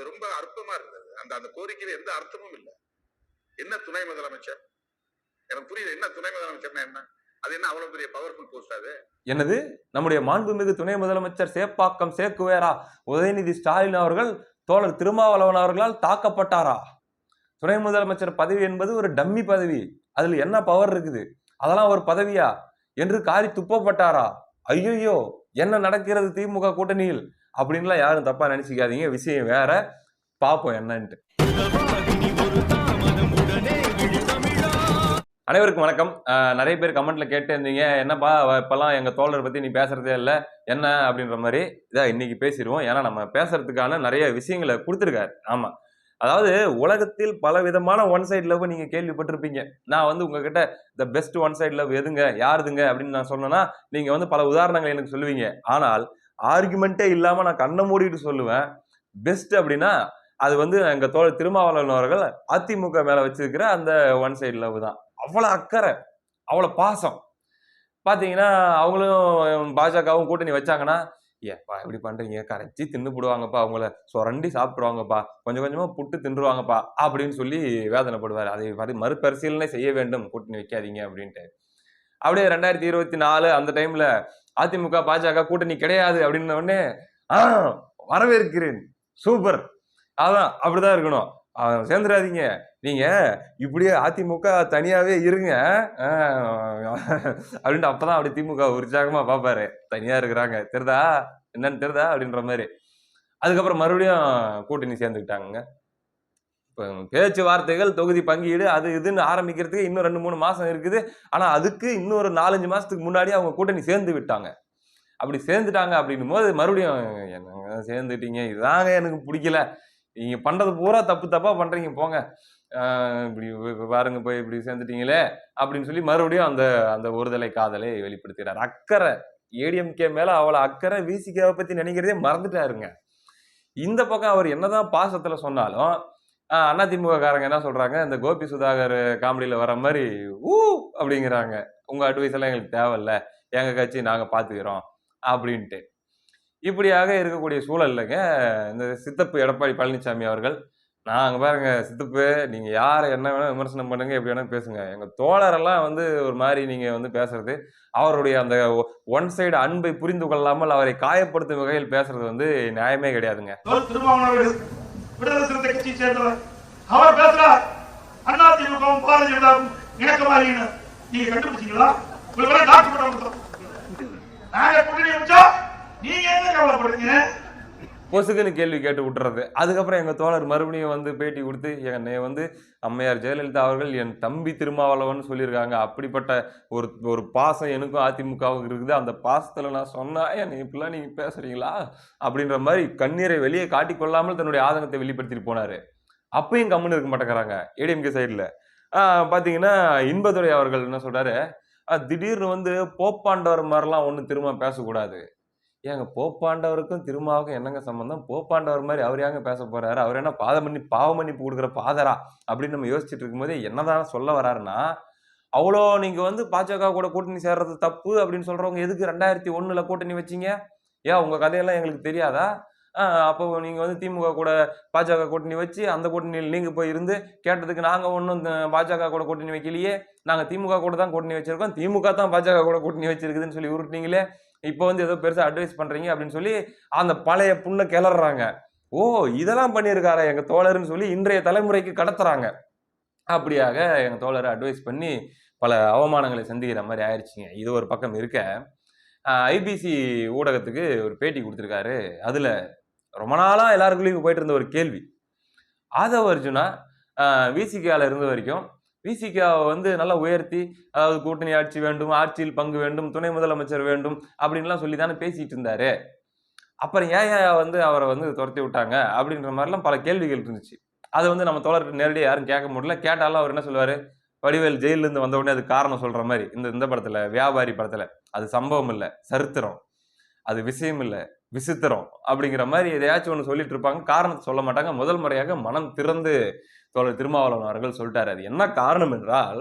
அது ரொம்ப அற்பமா இருந்தது. அந்த அந்த கோரிக்கையில எந்த அர்த்தமும் இல்லை. என்ன துணை முதலமைச்சர்? எனக்கு புரியுது. என்ன துணை முதலமைச்சர்னா என்ன? அது என்ன அவ்வளவு பெரிய பவர்ஃபுல் போஸ்ட் அது? என்னது? நம்முடைய மாண்புமிகு துணை முதலமைச்சர் சேப்பாக்கம் சேக்குவேரா? உதயநிதி ஸ்டாலின் அவர்கள் தோழர் திருமாவளவன் அவர்களால் தாக்கப்பட்டாரா? துணை முதலமைச்சர் பதவி என்பது ஒரு டம்மி பதவி. அதுல என்ன பவர் இருக்குது? அதெல்லாம் ஒரு பதவியா? என்று காரி துப்பப்பட்டாரா? ஐயோ என்ன நடக்கிறது திமுக கூட்டணியில்? அப்படின்லாம் யாரும் தப்பா நினைச்சுக்காதீங்க. விஷயம் வேற. பார்ப்போம் என்னன்ட்டு. அனைவருக்கும் வணக்கம். நிறைய பேர் கமெண்ட்ல கேட்டிருந்தீங்க. என்னப்பா இப்பெல்லாம் எங்க தோழர் பத்தி நீ பேசுறதே இல்லை. என்ன அப்படின்ற மாதிரி இதான் இன்னைக்கு பேசிடுவோம். ஏன்னா நம்ம பேசுறதுக்கான நிறைய விஷயங்களை கொடுத்துருக்காரு. ஆமா. அதாவது உலகத்தில் பல விதமான ஒன் சைட் லவ் நீங்க கேள்விப்பட்டிருப்பீங்க. நான் வந்து உங்ககிட்ட the best one side love எதுங்க? யாருதுங்க? அப்படின்னு நான் சொன்னேன்னா நீங்க வந்து பல உதாரணங்கள் எனக்கு சொல்லுவீங்க. ஆனால் ஆர்குமெண்ட்டே இல்லாமல் நான் கண்ணை மூடிட்டு சொல்லுவேன். பெஸ்ட் அப்படின்னா அது வந்து எங்கள் தோழர் திருமாவளவன் அவர்கள் அதிமுக மேலே வச்சிருக்கிற அந்த ஒன் சைடு லவ் தான். அவ்வளோ அக்கறை அவ்வளோ பாசம். பார்த்தீங்கன்னா அவங்களும் பாஜகவும் கூட்டணி வச்சாங்கன்னா ஏப்பா இப்படி பண்ணுறீங்க கரைச்சி தின்னு போடுவாங்கப்பா அவங்கள சுரண்டி சாப்பிடுவாங்கப்பா கொஞ்சம் கொஞ்சமாக புட்டு தின்றுவாங்கப்பா அப்படின்னு சொல்லி வேதனைப்படுவார். அதை மறுபரிசீலனை செய்ய வேண்டும் கூட்டணி வைக்காதீங்க அப்படின்ட்டு. அப்படியே ரெண்டாயிரத்தி இருபத்தி நாலு அந்த டைம்ல அதிமுக பாஜக கூட்டணி கிடையாது அப்படின்ன உடனே வரவேற்கிறேன். சூப்பர். அதான் அப்படிதான் இருக்கணும். சேர்ந்துடாதீங்க. நீங்க இப்படியே அதிமுக தனியாவே இருங்க. அப்படின்ட்டு அப்பதான் அப்படி திமுக உற்சாகமா பாப்பாரு. தனியா இருக்கிறாங்க. தெரிதா? என்னன்னு தெரிதா? அப்படின்ற மாதிரி. அதுக்கப்புறம் மறுபடியும் கூட்டணி சேர்ந்துக்கிட்டாங்க இப்போ பேச்சுவார்த்தைகள் தொகுதி பங்கீடு அது இதுன்னு ஆரம்பிக்கிறதுக்கு இன்னும் ரெண்டு மூணு மாதம் இருக்குது. ஆனால் அதுக்கு இன்னும் ஒரு நாலஞ்சு மாதத்துக்கு முன்னாடி அவங்க கூட்டணி சேர்ந்து விட்டாங்க. அப்படி சேர்ந்துட்டாங்க அப்படின்னும் போது மறுபடியும் என்னங்க சேர்ந்துட்டீங்க? இதுதாங்க எனக்கு பிடிக்கல. நீங்கள் பண்ணுறது பூரா தப்பு தப்பாக பண்ணுறீங்க போங்க. இப்படி பாருங்க போய் இப்படி சேர்ந்துட்டீங்களே அப்படின்னு சொல்லி மறுபடியும் அந்த அந்த ஒருதலை காதலை வெளிப்படுத்துகிறார் அக்கறை ஏடிஎம்கே மேலே அவ்வளோ அக்கறை விசிகாவை பற்றி நினைக்கிறதே மறந்துட்டாருங்க. இந்த பக்கம் அவர் என்னதான் பாசத்தில் சொன்னாலும் அதிமுக காரங்க என்ன சொல்றாங்க? இந்த கோபி சுதாகர் காமெடியில வர மாதிரி ஊ அப்படிங்கிறாங்க. உங்க அட்வைஸ் எல்லாம் எங்களுக்கு தேவையில்ல. எங்க கட்சி நாங்க பாத்துக்கிறோம். அப்படின்ட்டு. இப்படியாக இருக்கக்கூடிய சூழல்லங்க இந்த சித்தப்பு எடப்பாடி பழனிசாமி அவர்கள் நாங்கள் பாருங்க சித்தப்பு நீங்க யாரை என்ன வேணா விமர்சனம் பண்ணுங்க எப்படி வேணா பேசுங்க. எங்க தோழரெல்லாம் வந்து ஒரு மாதிரி நீங்க வந்து பேசுறது அவருடைய அந்த ஒன் சைடு அன்பை புரிந்து கொள்ளாமல் அவரை காயப்படுத்தும் வகையில் பேசுறது வந்து நியாயமே கிடையாதுங்க. விடுதலை சிறுத்தை கட்சியை சேர்ந்தவர். அவர் பேசுறார். அண்ணா திமுகவும் பாரதிய ஜனதாவும் இணக்கமாறின நீங்க கண்டுபிடிச்சீங்களா? உங்களுக்கு நாட்டு கொடுத்தோம் நாங்க கூட்டணி வச்சா நீங்க என்ன கவலைப்படுறீங்க? பொசுக்குன்னு கேள்வி கேட்டு விட்டுறது. அதுக்கப்புறம் எங்கள் தோழர் மறுபடியும் வந்து பேட்டி கொடுத்து என்னை வந்து அம்மையார் ஜெயலலிதா அவர்கள் என் தம்பி திருமாவளவன் சொல்லியிருக்காங்க. அப்படிப்பட்ட ஒரு ஒரு பாசம் எனக்கும் அதிமுகவுக்கு இருக்குது. அந்த பாசத்தில் நான் சொன்னால் என்னை இப்படிலாம் நீங்கள் பேசுறீங்களா? அப்படின்ற மாதிரி கண்ணீரை வெளியே காட்டிக்கொள்ளாமல் தன்னுடைய ஆதங்கத்தை வெளிப்படுத்திட்டு போனார். அப்பயும் கம்முன்னு இருக்க மாட்டேங்கிறாங்க ஏடிஎம்கே சைடில். பார்த்தீங்கன்னா இன்பதுரை அவர்கள் என்ன சொல்கிறாரு திடீர்னு வந்து போப்பாண்டவர் மாதிரிலாம் ஒன்றும் திரும்ப பேசக்கூடாது. ஏங்க போப்பாண்டவருக்கும் திருமாவுக்கும் என்னங்க சம்மந்தம் போப்பாண்டவர் மாதிரி அவர் ஏங்க பேச போறாரு? அவர் என்ன பாத பண்ணி பாவ மன்னிப்பு கொடுக்குற பாதரா? அப்படின்னு நம்ம யோசிச்சுட்டு இருக்கும்போது என்னதான் சொல்ல வராருன்னா அவ்வளோ நீங்கள் வந்து பாஜக கூட கூட்டணி சேர்றது தப்பு அப்படின்னு சொல்கிறவங்க எதுக்கு ரெண்டாயிரத்தி ஒன்றில் கூட்டணி வச்சீங்க? ஏன் உங்கள் கதையெல்லாம் எங்களுக்கு தெரியாதா? அப்போ நீங்கள் வந்து திமுக கூட பாஜக கூட்டணி வச்சு அந்த கூட்டணியில் நீங்கள் போய் இருந்து கேட்டதுக்கு நாங்கள் ஒன்றும் பாஜக கூட கூட்டணி வைக்கலையே. நாங்கள் திமுக கூட தான் கூட்டணி வச்சுருக்கோம். திமுக தான் பாஜக கூட கூட்டணி வச்சுருக்குதுன்னு சொல்லி உருட்டினீங்களே. இப்போ வந்து ஏதோ பெருசாக அட்வைஸ் பண்ணுறீங்க அப்படின்னு சொல்லி அந்த பழைய புண்ணை கிளறாங்க ஓ இதெல்லாம் பண்ணியிருக்காரா எங்கள் தோழர்னு சொல்லி இன்றைய தலைமுறைக்கு கடத்துறாங்க. அப்படியாக எங்கள் தோழரை அட்வைஸ் பண்ணி பல அவமானங்களை சந்திக்கிற மாதிரி ஆயிடுச்சுங்க. இது ஒரு பக்கம் இருக்க. ஐபிசி ஊடகத்துக்கு ஒரு பேட்டி கொடுத்துருக்காரு. அதில் ரொம்ப நாளாக எல்லாருக்குள்ளேயும் போயிட்டு இருந்த ஒரு கேள்வி. ஆதவ அர்ஜுனா விசிகால இருந்த வரைக்கும் விசிகாவை வந்து நல்லா உயர்த்தி அதாவது கூட்டணி ஆட்சி வேண்டும் ஆட்சியில் பங்கு வேண்டும் துணை முதலமைச்சர் வேண்டும் அப்படின்லாம் சொல்லி தானே பேசிட்டு இருந்தாரு. அப்புறம் ஏன் ஏன் வந்து அவரை வந்து துரத்தி விட்டாங்க அப்படின்ற மாதிரிலாம் பல கேள்விகள் இருந்துச்சு. அதை வந்து நம்ம தோழர்கிட்ட நேரடியாக யாரும் கேட்க முடியல. கேட்டாலும் அவர் என்ன சொல்லுவார்? வடிவேல் ஜெயிலிருந்து வந்த உடனே அது காரணம் சொல்கிற மாதிரி. இந்த இந்த படத்தில் வியாபாரி படத்தில். அது சம்பவம் இல்லை. சரித்திரம். அது விஷயம் இல்லை. விசித்திரம் அப்படிங்கிற மாதிரி எதையாச்சும் ஒன்று சொல்லிட்டு இருப்பாங்க. காரணத்தை சொல்ல மாட்டாங்க. முதல் முறையாக மனம் திறந்து தோழர் திருமாவளவன் அவர்கள் சொல்லிட்டாரு. அது என்ன காரணம் என்றால்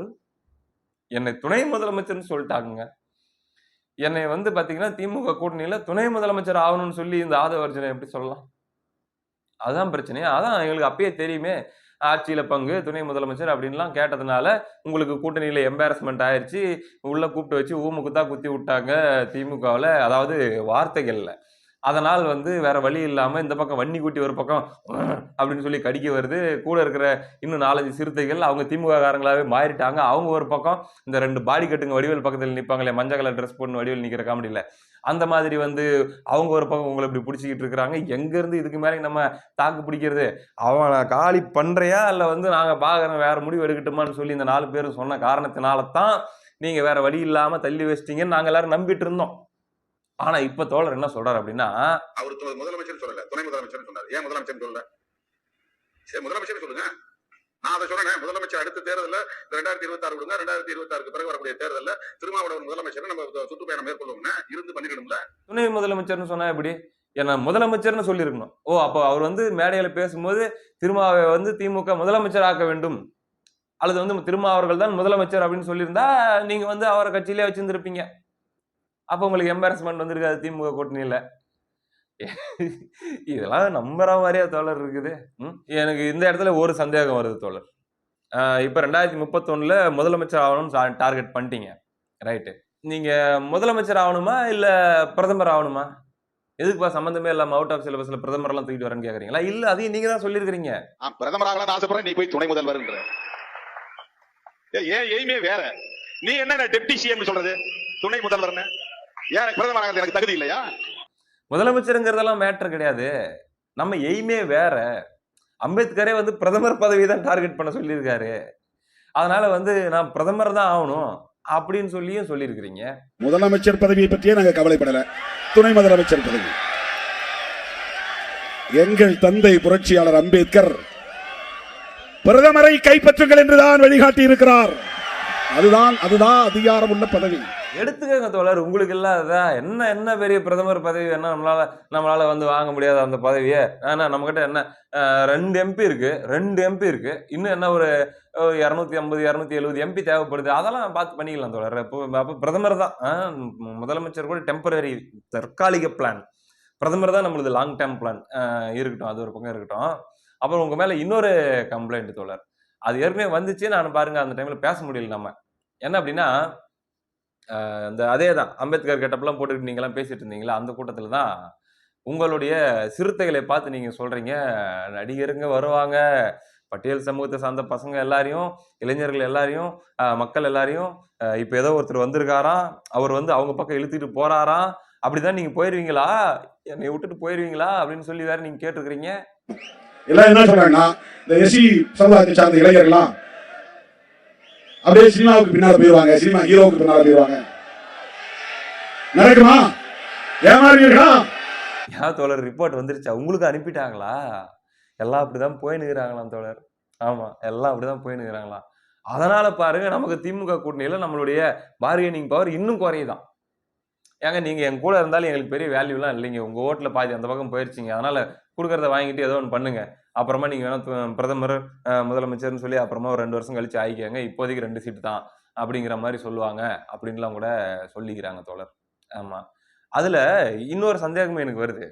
என்னை துணை முதலமைச்சர்னு சொல்லிட்டாங்க என்னை வந்து பார்த்தீங்கன்னா திமுக கூட்டணியில் துணை முதலமைச்சர் ஆகணும்னு சொல்லி இந்த ஆதவ அர்ஜுனை எப்படி சொல்லலாம்? அதான் பிரச்சனை அதான் எங்களுக்கு அப்பயே தெரியுமே. ஆட்சியில் பங்கு துணை முதலமைச்சர் அப்படின்லாம் கேட்டதுனால உங்களுக்கு கூட்டணியில் எம்பாரஸ்மெண்ட் ஆயிடுச்சு உள்ளே கூப்பிட்டு வச்சு ஊமுக்கு தான் குத்தி விட்டாங்க திமுகவில். அதாவது வார்த்தைகளில். அதனால் வந்து வேற வழி இல்லாமல் இந்த பக்கம் வன்னி குட்டி ஒரு பக்கம் அப்படின்னு சொல்லி கடிக்க வருது. கூட இருக்கிற இன்னும் நாலஞ்சு சிறுத்தைகள் அவங்க திமுககாரங்களாகவே மாறிட்டாங்க. அவங்க ஒரு பக்கம் இந்த ரெண்டு பாடி கட்டுங்க வடிவேல் பக்கத்தில் நிற்பாங்களே மஞ்சள் கலர் ட்ரெஸ் போட்டு வடிவேல் நிற்கிற காமெடியில் அந்த மாதிரி வந்து அவங்க ஒரு பக்கம் உங்களை இப்படி பிடிச்சிக்கிட்டு இருக்கிறாங்க. எங்கேருந்து இதுக்கு மேலே நம்ம தாக்கு பிடிக்கிறது? அவன் காலி பண்ணுறையா இல்லை வந்து நாங்கள் பார்க்குறோம் வேறு முடிவு எடுக்கட்டுமான்னு சொல்லி இந்த நாலு பேரும் சொன்ன காரணத்தினால தான் நீங்கள் வேறு வழி இல்லாமல் தள்ளி வச்சிட்டிங்கன்னு நாங்கள் எல்லோரும் நம்பிட்டு இருந்தோம். ஆனா இப்ப தோழர் என்ன சொல்றாரு அப்படின்னா அவர் முதலமைச்சர் சொல்லல. துணை முதலமைச்சர் சொன்னார். ஏன் முதலமைச்சர் சொல்லல? சரி முதலமைச்சர் சொல்லுங்க. நான் அதை சொன்னேன் முதலமைச்சர் அடுத்த தேர்தலில் ரெண்டாயிரத்தி இருபத்தி ஆறு விடுங்க. ரெண்டாயிரத்தி இருபத்தி ஆறுக்கு பிறகு வரக்கூடிய தேர்தலில் திருமாவளவன் முதலமைச்சர் நம்ம சுற்றுப்பயணம் மேற்கொள்ளுவோம்னா இருந்து பண்ணிக்கணும்ல துணை முதலமைச்சர்னு சொன்னா எப்படி? என்ன முதலமைச்சர்னு சொல்லியிருக்கணும். ஓ அப்போ அவர் வந்து மேடையில பேசும்போது திருமாவை வந்து திமுக முதலமைச்சர் ஆக்க வேண்டும். அல்லது வந்து திருமா அவர்கள் தான் முதலமைச்சர் அப்படின்னு சொல்லியிருந்தா நீங்க வந்து அவரை கட்சியிலே வச்சிருந்திருப்பீங்க. அப்போ உங்களுக்கு எம்பாரஸ்மெண்ட் வந்திருக்காது திமுக கூட்டணியில். இதெல்லாம் நம்புற மாதிரியா தோழர் இருக்குது. ம்? எனக்கு இந்த இடத்துல ஒரு சந்தேகம் வருது தோழர். இப்போ ரெண்டாயிரத்தி முப்பத்தொன்னுல முதலமைச்சர் ஆகணும்னு டார்கெட் பண்ணிட்டீங்க. ரைட்டு நீங்க முதலமைச்சர் ஆகணுமா இல்ல பிரதமர் ஆகணுமா? எதுக்குப்பா சம்மந்தமே இல்லாம அவுட் ஆஃப் சிலபஸ்ல பிரதமர் எல்லாம் தூக்கிட்டு வரேன்னு கேக்குறீங்களா? இல்ல அதையும் நீங்க தான் சொல்லியிருக்கிறீங்க. பிரதமர் ஆகலாம் ஆசைப்படுறேன் நீ போய் துணை முதல்வர்ன்ற. ஏ- ஏன் எய்மே வேற. நீ என்ன டெப்டி சிஎம் சொல்றது? துணை முதல்வர்னு? ஏன் எனக்கு தகுதி இல்லையா? முதலமைச்சருங்கிறதெல்லாம் மேட்டர் கிடையாது. நம்ம எய்மே வேற. அம்பேத்கரே வந்து பிரதமர் பதவி தான் டார்கெட் பண்ண சொல்லியிருக்காரு. அதனால வந்து நான் பிரதமர் தான் ஆகணும் அப்படின்னு சொல்லியும் சொல்லியிருக்கிறீங்க. முதலமைச்சர் பதவியை பற்றியே நாங்க கவலைப்படல. துணை முதலமைச்சர் பதவி. எங்கள் தந்தை புரட்சியாளர் அம்பேத்கர் பிரதமரை கைப்பற்றுங்கள் என்றுதான் வழிகாட்டி இருக்கிறார் அதுதான் அதுதான் அதிகாரம் உள்ள பதவி. எடுத்துக்கங்க தோழர் உங்களுக்கு இல்லாததா என்ன என்ன பெரிய பிரதமர் பதவி வேணா நம்மளால நம்மளால வந்து வாங்க முடியாத அந்த பதவியை ஆனா நம்ம கிட்ட என்ன ரெண்டு எம்பி இருக்கு ரெண்டு எம்பி இருக்கு. இன்னும் என்ன ஒரு இரநூத்தி ஐம்பது இரநூத்தி எழுபது எம்பி தேவைப்படுது அதெல்லாம் பார்த்து பண்ணிக்கலாம் தோழர். இப்போ அப்போ பிரதமர் தான் முதலமைச்சர் கூட டெம்பரரி தற்காலிக பிளான் பிரதமர் தான் நம்மளுது லாங் டேர்ம் பிளான் இருக்கட்டும் அது ஒரு பக்கம் இருக்கட்டும். அப்புறம் உங்க மேல இன்னொரு கம்ப்ளைண்ட் தோழர். அது ஏற்கனவே வந்துச்சு நான் பாருங்க அந்த டைம்ல பேச முடியல நம்ம. என்ன அப்படின்னா அந்த அதே தான். அம்பேத்கர் கெட்டப்லாம் போட்டுக்கிட்டு நீங்களாம் பேசிட்டு இருந்தீங்களா? அந்த கூட்டத்தில் தான் உங்களுடைய சிறுத்தைகளை பார்த்து நீங்கள் சொல்கிறீங்க நடிகருங்க வருவாங்க. பட்டியல் சமூகத்தை சார்ந்த பசங்க எல்லாரையும் இளைஞர்கள் எல்லாரையும் மக்கள் எல்லாரையும் இப்போ ஏதோ ஒருத்தர் வந்திருக்காராம். அவர் வந்து அவங்க பக்கம் இழுத்துட்டு போறாராம். அப்படிதான் நீங்க போயிடுவீங்களா என்னை விட்டுட்டு போயிருவீங்களா? அப்படின்னு சொல்லி வேற நீங்க கேட்டிருக்கிறீங்க. எல்லாம் என்ன சொல்றாங்கன்னா இந்த எஸ்சி சமுதாயத்தை சார்ந்த இளைஞர்கள்லாம் அப்படியே சினிமாவுக்கு பின்னால போயிருவாங்க சினிமா ஹீரோவுக்கு பின்னால போயிருவாங்க. நடக்குமா? ஏமாறுவீர்களா? யா தோழர் ரிப்போர்ட் வந்துருச்சா? உங்களுக்கு அனுப்பிட்டாங்களா? எல்லாம் அப்படிதான் போய் நிற்கிறாங்களாம் தோழர். ஆமா எல்லாம் அப்படிதான் போய் நிற்கிறாங்களாம் அதனால பாருங்க நமக்கு திமுக கூட்டணியில நம்மளுடைய பார்கெனிங் பவர் இன்னும் குறையுதான். ஏங்க நீங்கள் என் கூட இருந்தாலும் எங்களுக்கு பெரிய வேல்யூலாம் இல்லைங்க. உங்கள் ஓட்டில் பாதி அந்த பக்கம் போயிடுச்சிங்க அதனால் கொடுக்குறத வாங்கிட்டு ஏதோ ஒன்று பண்ணுங்க. அப்புறமா நீங்கள் வேணால் பிரதமர் முதலமைச்சர்னு சொல்லி அப்புறமா ஒரு ரெண்டு வருஷம் கழிச்சு ஆகிக்கங்க இப்போதைக்கு ரெண்டு சீட்டு தான் அப்படிங்கிற மாதிரி சொல்லுவாங்க. அப்படின்லாம் கூட சொல்லிக்கிறாங்க தோழர். ஆமாம் அதில் இன்னொரு சந்தேகமும் எனக்கு வருது.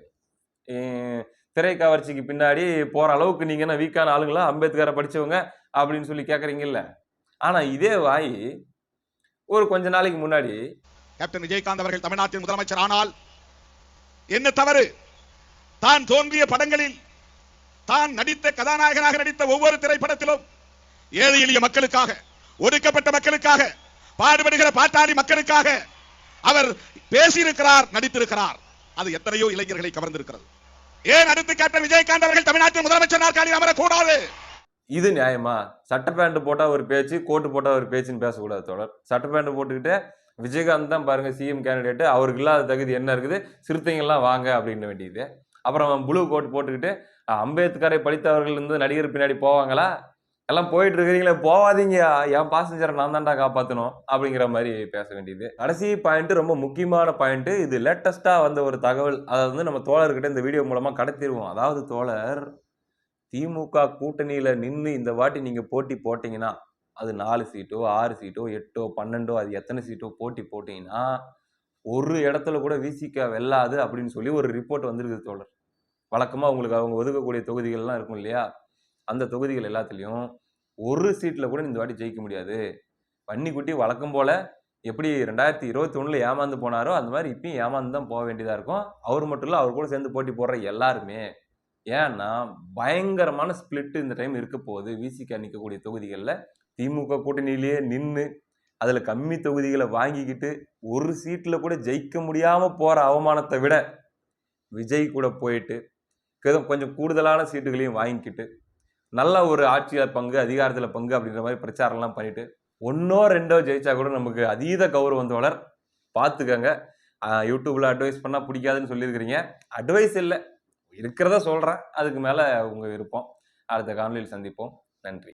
திரை கவர்ச்சிக்கு பின்னாடி போகிற அளவுக்கு நீங்கள் என்ன வீக்கான ஆளுங்களா? அம்பேத்கரை படிச்சவங்க அப்படின்னு சொல்லி கேட்குறீங்கல்ல ஆனால் இதே வாய் ஒரு கொஞ்ச நாளைக்கு முன்னாடி கேப்டன் விஜயகாந்த் அவர்கள் தமிழ்நாட்டின் முதலமைச்சர் ஆனால் என்ன தவறு? தான் தோன்றிய படங்களில் தான் நடித்த கதாநாயகனாக நடித்த ஒவ்வொரு திரைப்படத்திலும் ஏழை எளிய மக்களுக்காக ஒடுக்கப்பட்ட மக்களுக்காக பாடுபடுகிற பாட்டாளி மக்களுக்காக அவர் பேசியிருக்கிறார் நடித்திருக்கிறார். அது எத்தனையோ இளைஞர்களை கவர்ந்திருக்கிறது. ஏன் அடுத்து கேப்டன் விஜயகாந்த் அவர்கள் தமிழ்நாட்டின் முதலமைச்சர் நாற்காலியில் அமரக்கூடாது? இது நியாயமா? சட்ட பேண்ட் போட்டா ஒரு பேச்சு கோட்டு போட்டா ஒரு பேச்சுன்னு பேசக்கூடாது தொடர் சட்ட பேண்ட் போட்டுக்கிட்டு விஜயகாந்த் தான் பாருங்கள் சிஎம் கேண்டிடேட் அவருக்கு இல்லாத தகுதி என்ன இருக்குது? சிறுத்தைங்கள்லாம் வாங்க அப்படின்னு வேண்டியது. அப்புறம் ப்ளூ கோட் போட்டுக்கிட்டு அம்பேத்கரை படித்தவர்கள் இருந்து நடிகர் பின்னாடி போவாங்களா? எல்லாம் போயிட்டு இருக்கிறீங்களே போவாதீங்க. என் பாசஞ்சரை நான் தான்டா காப்பாற்றணும் அப்படிங்கிற மாதிரி பேச வேண்டியது. கடைசி பாயிண்ட்டு ரொம்ப முக்கியமான பாயிண்ட்டு இது லேட்டஸ்ட்டாக வந்த ஒரு தகவல். அதை வந்து நம்ம தோழர்கிட்ட இந்த வீடியோ மூலமாக கடத்திடுவோம் அதாவது தோழர் திமுக கூட்டணியில் நின்று இந்த வாட்டி நீங்கள் போட்டி போட்டிங்கன்னா அது நாலு சீட்டோ ஆறு சீட்டோ எட்டோ பன்னெண்டோ அது எத்தனை சீட்டோ போட்டி போட்டிங்கன்னா ஒரு இடத்துல கூட விசிக வெல்லாது அப்படின்னு சொல்லி ஒரு ரிப்போர்ட் வந்திருக்குது தோழர். வழக்கமாக உங்களுக்கு அவங்க ஒதுக்கக்கூடிய தொகுதிகள்லாம் இருக்கும் இல்லையா? அந்த தொகுதிகள் எல்லாத்துலேயும் ஒரு சீட்டில் கூட இந்த வாட்டி ஜெயிக்க முடியாது. பன்னிக்குட்டி வழக்கம் போல் எப்படி ரெண்டாயிரத்தி இருபத்தி ஒன்றில் ஏமாந்து போனாரோ அந்த மாதிரி இப்பயும் ஏமாந்து தான் போக வேண்டியதாக இருக்கும். அவர் மட்டும் இல்லை அவர் கூட சேர்ந்து போட்டி போடுற எல்லாருமே. ஏன்னா பயங்கரமான ஸ்பிளிட்டு இந்த டைம் இருக்க போகுது விசிக நிற்கக்கூடிய தொகுதிகளில். திமுக கூட்டணியிலேயே நின்று அதில் கம்மி தொகுதிகளை வாங்கிக்கிட்டு ஒரு சீட்டில் கூட ஜெயிக்க முடியாமல் போகிற அவமானத்தை விட விஜய் கூட போயிட்டு கொஞ்சம் கொஞ்சம் கூடுதலான சீட்டுகளையும் வாங்கிக்கிட்டு நல்ல ஒரு ஆட்சியில் பங்கு அதிகாரத்தில் பங்கு அப்படின்ற மாதிரி பிரச்சாரம்லாம் பண்ணிவிட்டு ஒன்றோ ரெண்டோ ஜெயிச்சா கூட நமக்கு அதீத கௌரவம் தோழர் பார்த்துக்கங்க யூடியூப்பில் அட்வைஸ் பண்ணால் பிடிக்காதுன்னு சொல்லியிருக்கிறீங்க. அட்வைஸ் இல்லை. இருக்கிறத சொல்கிறேன் அதுக்கு மேலே உங்கள் விருப்பம். அடுத்த காணொலியில் சந்திப்போம். நன்றி.